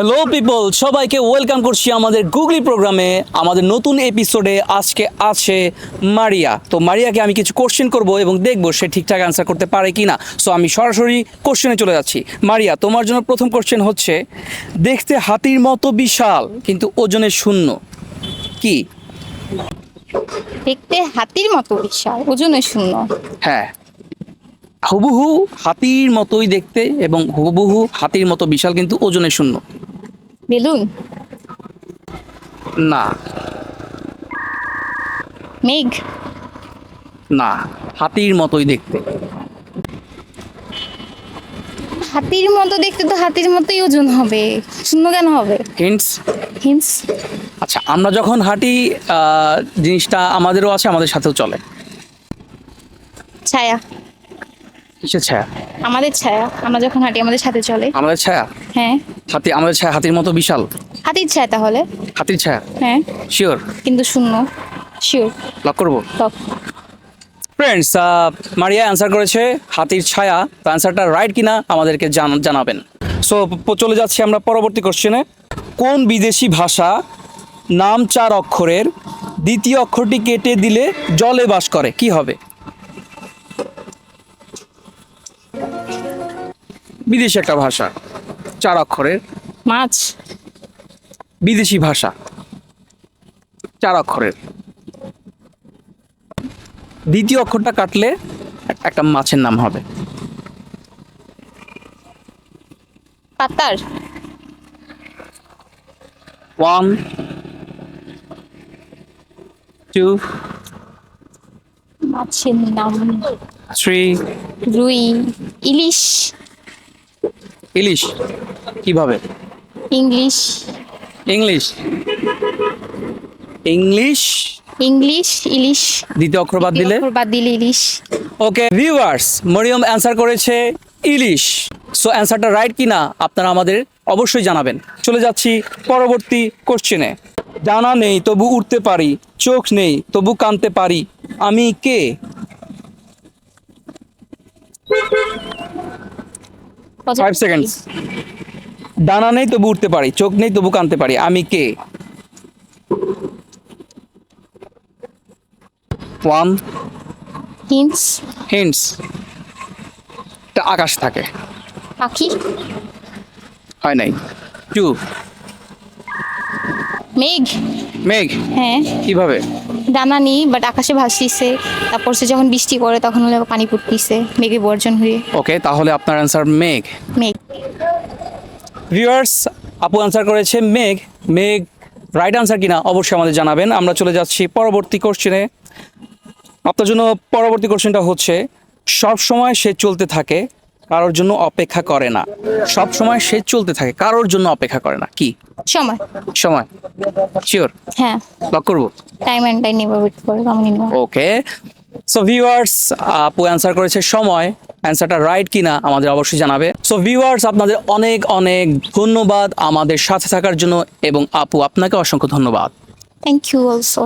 Hello people সবাইকে welcome করছি আমাদের গুগলি প্রোগ্রামে আমাদের নতুন এপিসোডে আজকে আছে মারিয়া। তো মারিয়াকে আমি কিছু কোশ্চেন করব এবং দেখব সে ঠিকঠাক অ্যান্সার করতে পারে কি না সো আমি সরাসরি কোশ্চেনে চলে যাচ্ছি। মারিয়া তোমার জন্য প্রথম কোশ্চেন হচ্ছে দেখতে হাতির মতো বিশাল কিন্তু ওজনে শূন্য। কি? দেখতে হাতির মতো বিশাল ওজনে শূন্য। হ্যাঁ। হুবহু হাতির মতোই দেখতে এবং হুবহু হাতির মতো বিশাল কিন্তু ওজনে শূন্য। বেলুন না। মেঘ। না হাতির মতোই দেখতে। হাতির মতো দেখতে তো হাতির মতোই ওজন হবে। শূন্য কেন হবে? হিন্টস হিন্স আচ্ছা আমরা যখন হাঁটি জিনিসটা আমাদেরও আছে আমাদের সাথেও চলে। ছায়া। কিসের ছায়া? আমাদের ছায়া। আমরা যখন হাঁটি আমাদের সাথে চলে। আমাদের ছায়া? হ্যাঁ। হাতি আমাদের ছায়া হাতির মতো বিশাল। হাতির ছায়া তাহলে? হাতির ছায়া? হ্যাঁ। শিওর কিন্তু শূন্য। শিওর লক করব? টপ ফ্রেন্ডস মারিয়া অ্যান্সার করেছে হাতির ছায়া। তো অ্যান্সারটা রাইট কিনা আমাদেরকে জান- জানাবেন। সো চলে যাচ্ছি আমরা পরবর্তী কোশ্চেনে কোন বিদেশি ভাষা নাম চার অক্ষরের দ্বিতীয় অক্ষরটি কেটে দিলে জলে বাস করে? কি হবে? বিদেশি একটা ভাষা। চার অক্ষরের। মাছ। বিদেশি ভাষা। চার অক্ষরের। দ্বিতীয় অক্ষরটা কাটলে একটা মাছের নাম হবে। পাতার। ওয়ান টু মাছের নাম। থ্রি রুই ইলিশ। ইলিশ? কীভাবে? ইংলিশ। ইংলিশ? ইংলিশ? ইংলিশ ইলিশ। দ্বিতীয় অক্ষর বাদ দিলে? অক্ষর বাদ দিলে ইলিশ। ওকে ভিউয়ার্স মরিয়ম অ্যান্সার করেছে ইলিশ। সো অ্যান্সারটা রাইট কিনা আপনারা আমাদের অবশ্যই জানাবেন। চলে যাচ্ছি পরবর্তী কোশ্চেনে জানা নেই তবু উঠতে পারি চোখ নেই তবু কানতে পারি। আমি কে? ফাইভ সেকেন্ডস ডানা নেই তবু উঠতে পারি চোখ নেই তবু কানতে পারি আমি কে? ওয়ান হিন্স হিন্টস একটা আকাশ থাকে। পাখি? হয় নাই। টু মেঘ। মেঘ? হ্যাঁ। কীভাবে? দানা নেই বাট আকাশে ভাসতিছে তারপর সে যখন বৃষ্টি পড়ে তখন হলে পানি পড়তিছে মেঘে বর্জন হয়ে। ওকে তাহলে আপনার অ্যান্সার মেঘ। মেঘ। ভিউয়ার্স আপু অ্যান্সার করেছে মেঘ। মেঘ রাইট অ্যান্সার কিনা অবশ্যই আমাদের জানাবেন। আমরা চলে যাচ্ছি পরবর্তী কোশ্চেনে আপনার জন্য পরবর্তী কোশ্চেনটা হচ্ছে সব সময় সে চলতে থাকে কারোর জন্য অপেক্ষা করে না। সব সময় সে চলতে থাকে কারোর জন্য অপেক্ষা করে না। কি? সময়। সময়। শিওর হ্যাঁ। লক করব? টাইম অ্যান্ড টাইম নেবার ওয়েট করে তেমনই নেওয়া ওকে সো ভিউয়ার্স আপু অ্যান্সার করেছে সময়। অ্যান্সারটা রাইট কিনা আমাদের অবশ্যই জানাবে। সো ভিউয়ার্স আপনাদের অনেক অনেক ধন্যবাদ আমাদের সাথে থাকার জন্য এবং আপু আপনাকে অসংখ্য ধন্যবাদ। Thank you also